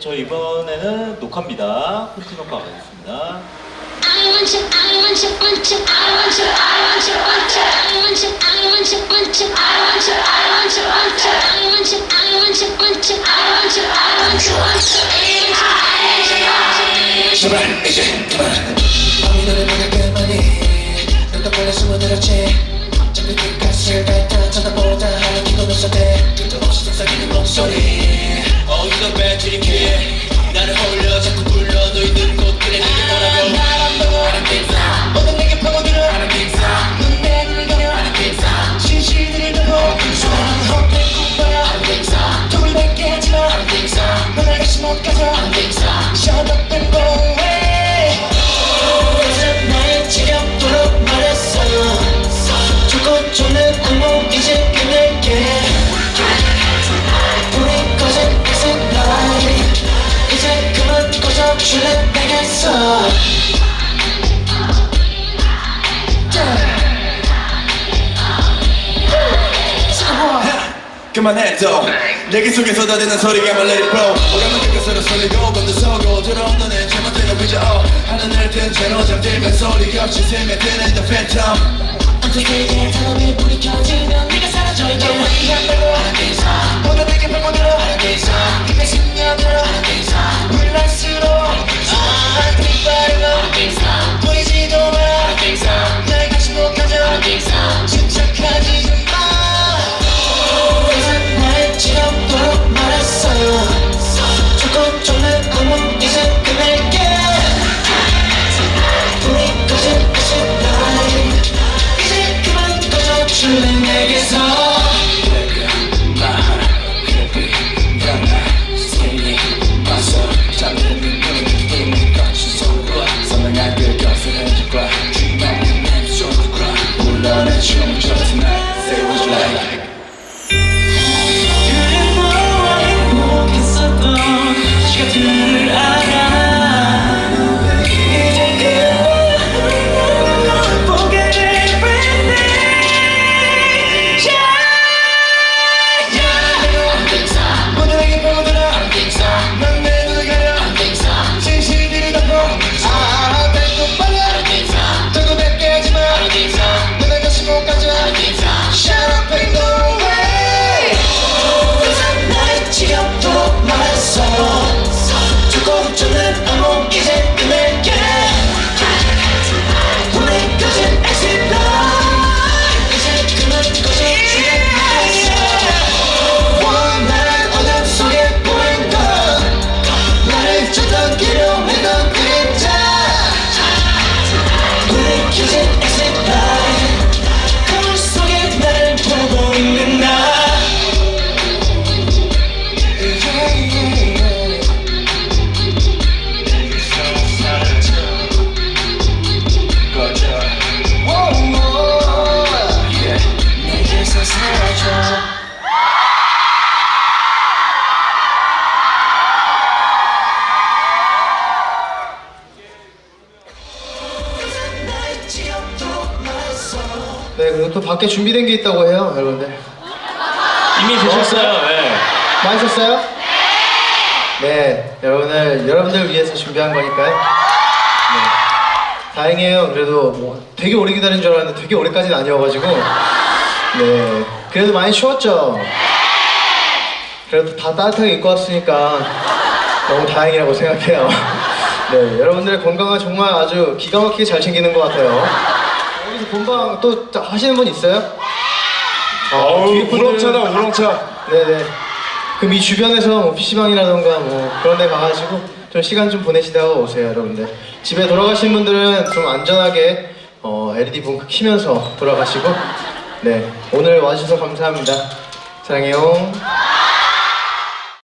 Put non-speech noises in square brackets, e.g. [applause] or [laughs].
저 이번에는 녹화입니다. 콘티 녹화 가겠습니다. 쳐다보다 그만해 또 내게 속에 쏟아지는 소리가 말 let it blow 오감을 깎아서로 설리고 건너서고 들어오는 내 제멋대로 빚어 하늘을 든 채로 잠들면 소리 없이 스며드는 the phantom. 어떻게 사람이 불이 켜지면 네가 사라져. 이제 위한다고 네, 그리고 또 밖에 준비된 게 있다고 해요, 여러분들. 이미 되셨어요. 네. 맛있었어요? 네, 여러분들, 여러분들 위해서 준비한 거니까요. 네. 다행이에요. 그래도 뭐 되게 오래 기다린 줄 알았는데 되게 오래까지는 아니어가지고. 네. 그래도 많이 추웠죠? 그래도 다 따뜻하게 입고 왔으니까 너무 다행이라고 생각해요. [laughs] 네, 여러분들의 건강을 정말 아주 기가 막히게 잘 챙기는 것 같아요. 여기서 본방 또 하시는 분 있어요? 아, 뒤에 분들- 우렁차다 우렁차 네네. 그럼 이 주변에서 뭐 PC방이라던가 뭐 그런 데 가가지고 좀 시간 좀 보내시다가 오세요, 여러분들. 집에 돌아가신 분들은 좀 안전하게 어, LED 붕 키면서 돌아가시고 네. 오늘 와주셔서 감사합니다. 사랑해요.